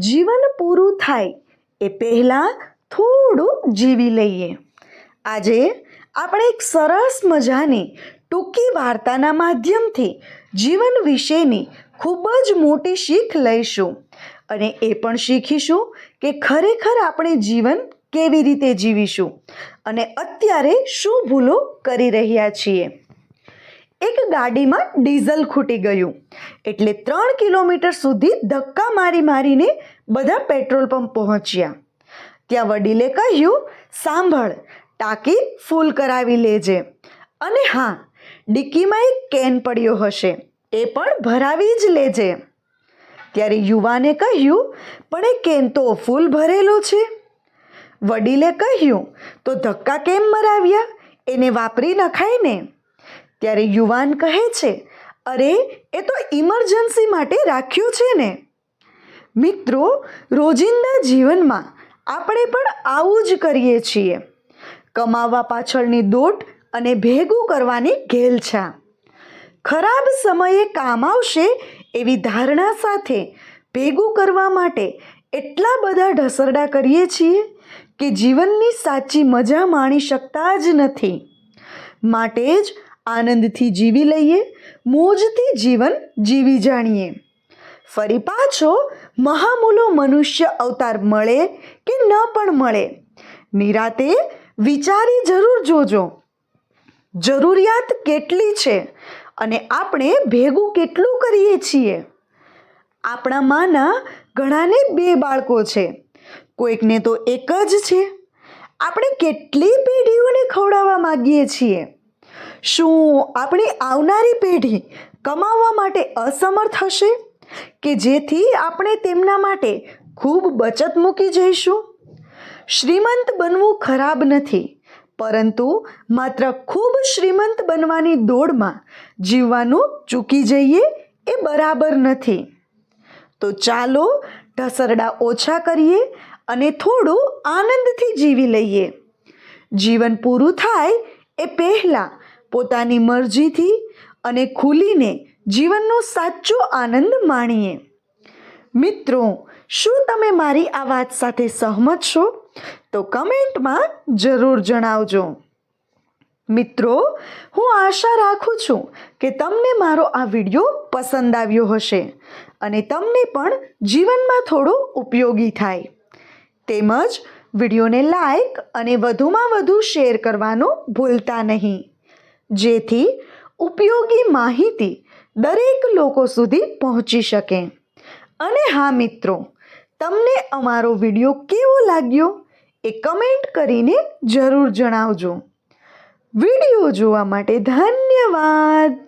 જીવન પૂરું થાય એ પહેલાં થોડું જીવી લઈએ. આજે આપણે એક સરસ મજાની ટૂંકી વાર્તાના માધ્યમથી જીવન વિશેની ખૂબ જ મોટી શીખ લઈશું અને એ પણ શીખીશું કે ખરેખર આપણે જીવન કેવી રીતે જીવીશું અને અત્યારે શું ભૂલો કરી રહ્યા છીએ. એક ગાડીમાં ડીઝલ ખૂટી ગયું. એટલે ત્રણ કિલોમીટર સુધી ધક્કા મારી મારીને બધા પેટ્રોલ પંપ પહોંચ્યા. ત્યાં વડીલે કહ્યું, સાંભળ, ટાંકી ફૂલ કરાવી લેજે. અને હા, ડિક્કીમાં એક કેન પડ્યો હશે, એ પણ ભરાવી જ લેજે. ત્યારે યુવાને કહ્યું, પણ એ કેન તો ફૂલ ભરેલો છે. વડીલે કહ્યું, તો ધક્કા કેમ મરાવ્યા? એને વાપરી નખાય ને. ત્યારે યુવાન કહે છે, અરે, એ તો ઇમરજન્સી માટે રાખ્યું છે ને. મિત્રો, રોજિંદા જીવનમાં આપણે પણ આવું જ કરીએ છીએ. કમાવા પાછળની દોટ અને ભેગું કરવાની ઘેલછા. ખરાબ સમયે કામ આવશે એવી ધારણા સાથે ભેગું કરવા માટે એટલા બધા ઢસરડા કરીએ છીએ કે જીવનની સાચી મજા માણી શકતા જ નથી. માટે જ આનંદથી જીવી લઈએ, મોજથી જીવન જીવી જાણીએ. ફરી પાછો મહામૂલો મનુષ્ય અવતાર મળે કે ન પણ મળે નિરાતે વિચારી જરૂર જોજો. જરૂરિયાત કેટલી છે અને આપણે ભેગું કેટલું કરીએ છીએ? આપણા માના ઘણાને બે બાળકો છે, કોઈકને તો એક જ છે. આપણે કેટલી પેઢીઓને ખવડાવવા માગીએ છીએ? શું આપણી આવનારી પેઢી કમાવવા માટે અસમર્થ હશે? કે જેથી આપણે તેમના માટે ખૂબ બચત મૂકી જઈશું? શ્રીમંત બનવું ખરાબ નથી, પરંતુ માત્ર ખૂબ શ્રીમંત બનવાની દોડમાં જીવવાનું ચૂકી જઈએ એ બરાબર નથી. તો ચાલો ઢસરડા ઓછા કરીએ અને થોડું આનંદથી જીવી લઈએ. જીવન પૂરું થાય એ પહેલાં પોતાની મરજીથી અને ખુલીને જીવનનો સાચો આનંદ માણીએ. મિત્રો, શું તમે મારી આ વાત સાથે સહમત છો? તો કમેન્ટમાં જરૂર જણાવજો. મિત્રો, હું આશા રાખું છું કે તમને મારો આ વીડિયો પસંદ આવ્યો હશે અને તમને પણ જીવનમાં થોડો ઉપયોગી થાય. તેમજ વિડીયોને લાઈક અને વધુમાં વધુ શેર કરવાનું ભૂલતા નહીં. જેથી ઉપયોગી માહિતી દરેક લોકો સુધી પહોંચી શકે. અને હા મિત્રો, તમને અમારો વીડિયો કેવો લાગ્યો એ કમેન્ટ કરીને જરૂર જણાવજો. વીડિયો જોવા માટે ધન્યવાદ!